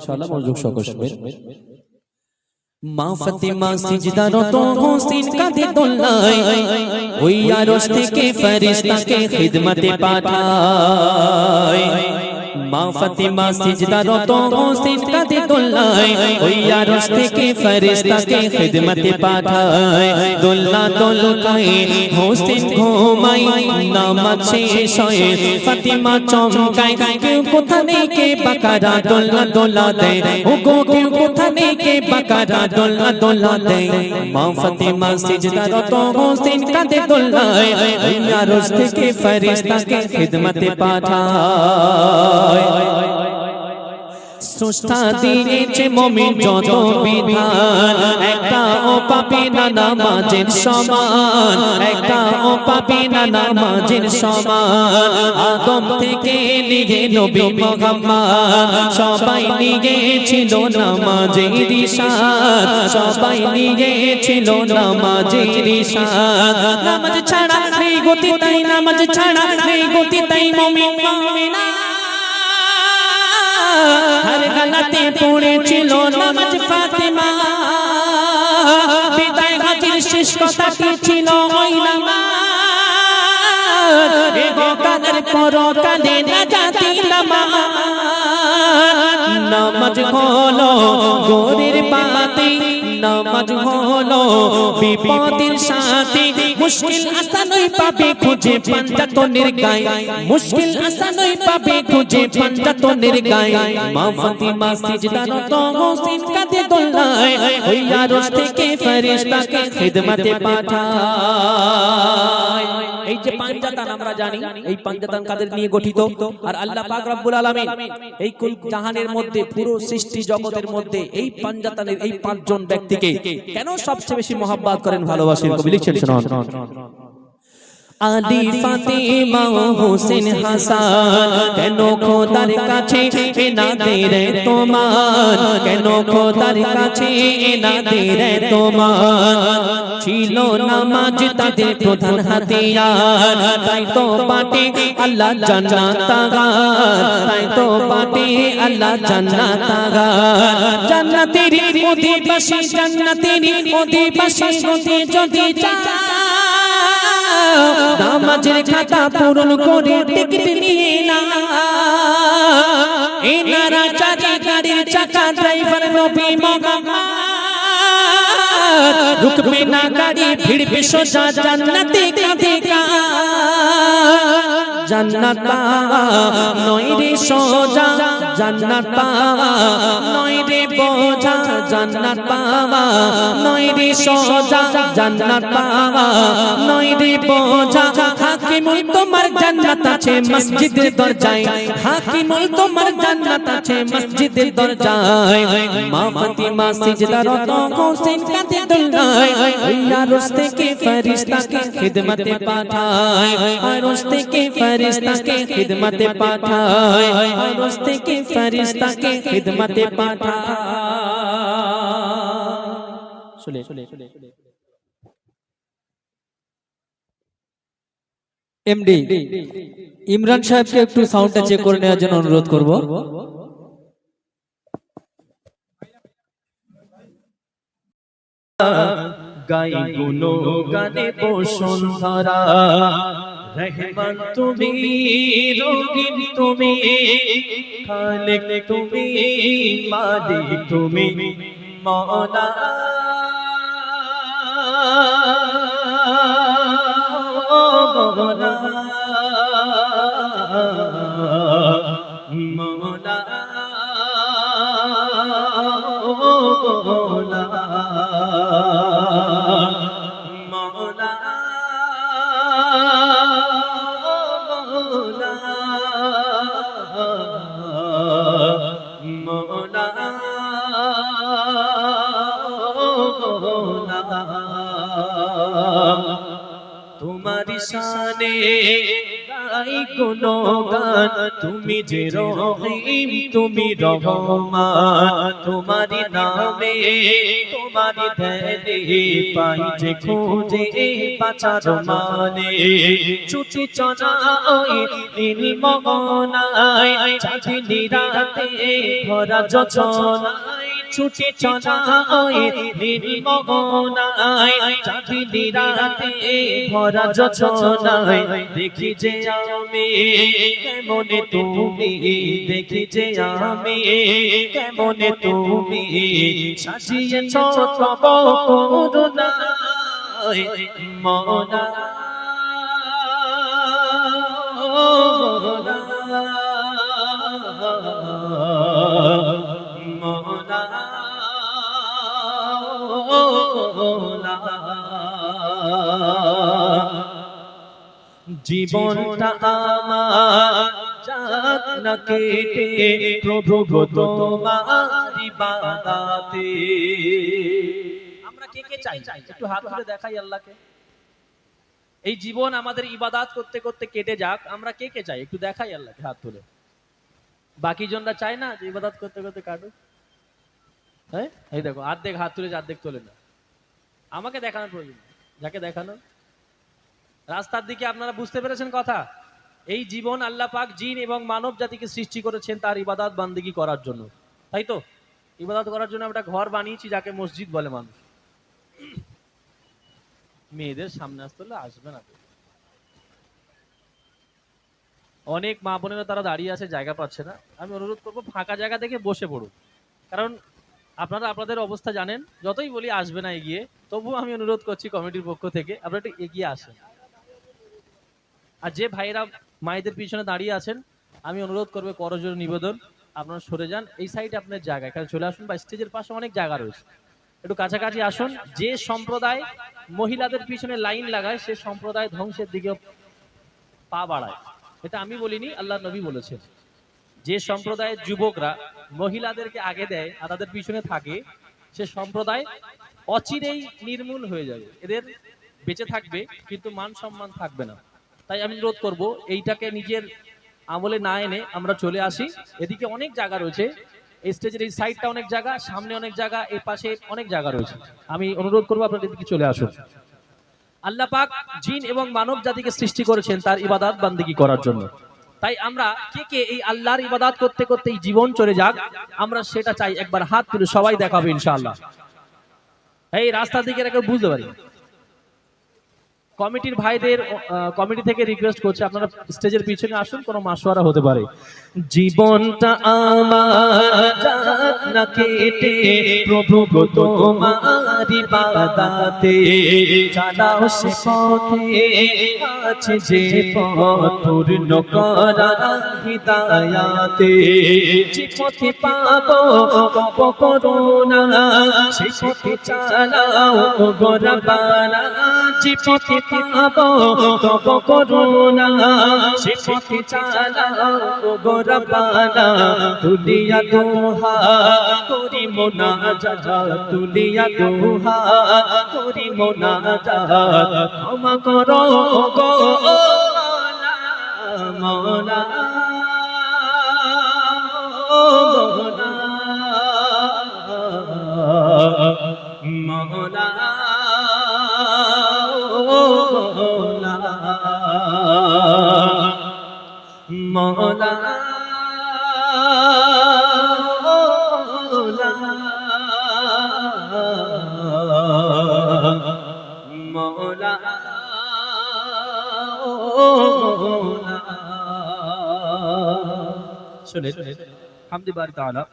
ইনশাআল্লাহ মনোযোগ সহকারে শুনবেন। মা ফাতিমা সিজদারত হোসেন কাঁধে দোলায় ওই আরশ থেকে ফেরেশতাকে খিদমতে পাঠায়। মা ফাতিমা সিজদারত হোসেন কাঁধে দোলায় ওই আরশ থেকে ফেরেশতাকে খিদমতে পাঠায় দোল্লা দোলকায় হোসেন ঘুমায় নামাজ শেষ হয় ফাতিমা চমকায় কেউ কোথা নেই কে বাকারা দোল্লা দোলা দেয় ও গো কেউ কোথা নেই কে বাকারা দোল্লা দোলা দেয় মা ফাতিমা সিজদারত হোসেন কাঁধে দোলায় ওই আরশ থেকে ফেরেশতাকে খিদমতে পাঠায় স্রষ্টা দিয়েছে মমিন যত বিধান একটা ও পাপি না নামাজের সমান। একটা ও পাপি সমান। আদম থেকে নবী মোহাম্মদ। সবাই নিয়ে ছিল নামাজের ইশাদ সবাই নামাজ ছাড়া নেই গতি তাই, নামাজ ছাড়া নেই গতি তাই মুমিনা। হর গলাতে পড়েছিল নামাজ ফাতেমা বিদায় হাজির শেষ কথাটি ছিল ওই নামাজ এগো কাদের পর কালে না জাতি নামাজ হলো গোরের বাতি নামাজ হলো বিপদের সাথে মুশকিল আসানই পাবে খুঁজে পাঞ্জাতনের গায় মুশকিল আসানই পাবে খুঁজে পাঞ্জাতনের গায় মা ফাতিমা সিজদারত হোসেন কাঁধে দোলায়, ওই আরশ থেকে ফেরেশতাকে খিদমতে পাঠায়। এই যে পাঞ্জাতান আমরা জানি, এই পাঞ্জাতান কাদের নিয়ে গঠিত? আর আল্লাহ পাক রব্বুল আলামিন এই কুল জাহানের মধ্যে, পুরো সৃষ্টি জগতের মধ্যে এই পাঞ্জাতানের এই পাঁচজন ব্যক্তিকে কেন সবচেয়ে বেশি মহাব্বত করেন ভালোবাসেন কবি? লিখছেন শুনুন। আলী ফাতেমা হোসেন হাসান, কেন খোদার কাছে এনাতে রে তোমার? কেন খোদার কাছে এনাতে রে তোমার? ছিল নামাজ তাদের প্রধান হাতিয়ার, তাই তো পাটে আল্লাহ জান্নাত তাগার তাই তো পাটে আল্লাহ জান্নাত তাগার জান্নাতের অধিবাসী জান্নাতের অধিবাসী গতি যদি চাও নামাজের খাতা পূরণ করে টিকিট নিয়ে না। এনারা চাকা গাড়ির চাকা ড্রাইভার নবী মোহাম্মদ। রুকবে না গাড়ি, ভিড়বে সোজা জান্নাতে কাঁধে কা জান্নাত পাওয়া সোজা বোঝা সোজা বোঝা হাকিমুল তোমার জান্নাত আছে মসজিদের দরজায়, হাকিমুল তোমার জান্নাত আছে মসজিদের দরজায়। মা ফাতিমা হোসেন দুলনায় আরশ থেকে ফেরেশতাকে খিদমতে পাঠায়। আরশ থেকে খিদমতে পাঠায়। আরশ থেকে খিদমতে পাঠায়। এমডি, ইমরান সাহেবকে একটু সাউন্ডটা চেক করে নেওয়ার জন্য অনুরোধ করব। গাই গুনো গানে বসুন্ধরা। রহমান তুমি রোগিন তুমি খালেক তুমি মালিক তুমি মৌলা মৌলা মৌলা মৌলা মৌলা তোমার শানে গাই কোনো গান। তুমি যে রহিম, তুমি রহমান। তোমারি নামে তোমারি ধ্যানে পাই যে খোঁজে পাচার মানে। চুচি চনাই নীল মগনাই চাঁদনি রাতে ভরা যোজনাই ছুটি চনাই নীল মগনাই চাঁদনি রাতে ভরা যোজনাই দেখি যে আমি, কেমনে তুমি, দেখি যে আমি, কেমনে তুমি। সাজিয়েছ তব করুণায়, মনা। জীবনটা কেটে, প্রভু গো আমরা কে কে চাই? একটু হাত তুলে দেখাই আল্লাহকে। এই জীবন আমাদের ইবাদাত করতে করতে কেটে যাক, আমরা কে কে চাই? একটু দেখাই আল্লাহকে হাত তুলে। বাকি জনরা চায় না যে ইবাদাত করতে করতে কাটুক? হ্যাঁ? এই দেখো অর্ধেক হাত তুলেছে অর্ধেক তোলে না। আমাকে দেখানোর প্রয়োজন যাকে দেখানো? রাস্তার দিকে আপনারা বুঝতে পেরেছেন কথা? এই জীবন আল্লাহ পাক জিন এবং মানব জাতিকে সৃষ্টি করেছেন তার ইবাদাত বান্দিগি করার জন্য। তাই তো? ইবাদত করার জন্য আমরা ঘর বানিয়েছি যাকে মসজিদ বলে মানুষ। মেয়েদের সামনে আসতে হলে আসবে না অনেক মা বোনেরা তারা দাঁড়িয়ে আছে, জায়গা পাচ্ছে না। আমি অনুরোধ করব, ফাঁকা জায়গা দেখে বসে পড়ুন। কারণ আপনারা আপনাদের অবস্থা জানেন, যতই বলি আসবে না এগিয়ে, তবুও আমি অনুরোধ করছি কমিটির পক্ষ থেকে আপনারা একটু এগিয়ে আসেন। আর যে ভাইরা মায়েদের পিছনে দাঁড়িয়ে আছেন, আমি অনুরোধ করব করজোর নিবেদন, আপনারা সরে যান। এই সাইডে আপনার জায়গা, এখানে চলে আসুন বা স্টেজের পাশে অনেক জায়গা রয়েছে। একটু কাছাকাছি আসুন, যে সম্প্রদায় মহিলাদের পিছনে লাইন লাগায়, সে সম্প্রদায় ধ্বংসের দিকে পা বাড়ায়। এটা আমি বলিনি, আল্লাহ নবী বলেছেন। যে সম্প্রদায়ের যুবকরা মহিলাদেরকে আগে দেয় আর তাদের পিছনে থাকে, সে সম্প্রদায় অচিরেই নির্মূল হয়ে যাবে। এদের বেঁচে থাকবে, কিন্তু মান সম্মান থাকবে না। তাই আমি রোধ করব, এইটাকে নিজের আমলে না এনে আমরা চলে আসি। এদিকে অনেক জায়গা রয়েছে। এই স্টেজের এই সাইডটা অনেক জায়গা, সামনে অনেক জায়গা, এই পাশে অনেক জায়গা রয়েছে। আমি অনুরোধ করব আপনাদের এদিকে চলে আসুন। আল্লাহ পাক জিন এবং মানব জাতিকে সৃষ্টি করেছেন তার ইবাদত বান্দিগি করার জন্য। তাই আমরা কে কে এই আল্লাহর ইবাদাত করতে করতে এই জীবন চলে যাক, আমরা সেটা চাই একবার হাত তুলে সবাই দেখাবে ইনশাআল্লাহ। এই রাস্তার দিকে রেখে বুঝতে পারি কমিটির ভাইদের কমিটি থেকে রিকোয়েস্ট করছে, আপনারা স্টেজের পিছনে আসুন, কোনো মাসোয়ারা হতে পারে। জীবনটা আমার না কেটে, প্রভু গো তোমার ইবাদতে চালাও সে পথে আছে যে পথ পূর্ণ করা হিদায়াতে যে পথে পাবো কব করোনা সে পথে চালাও গো রব্বানা যে পথে পাবো কব করোনা সে পথে চালাও গো রব্বানা তুলিয়া দোহা করি মোনা যা তুলিয়া দোহা গো মোনা মোনা শুনে হামদি বাড়ি তাআলা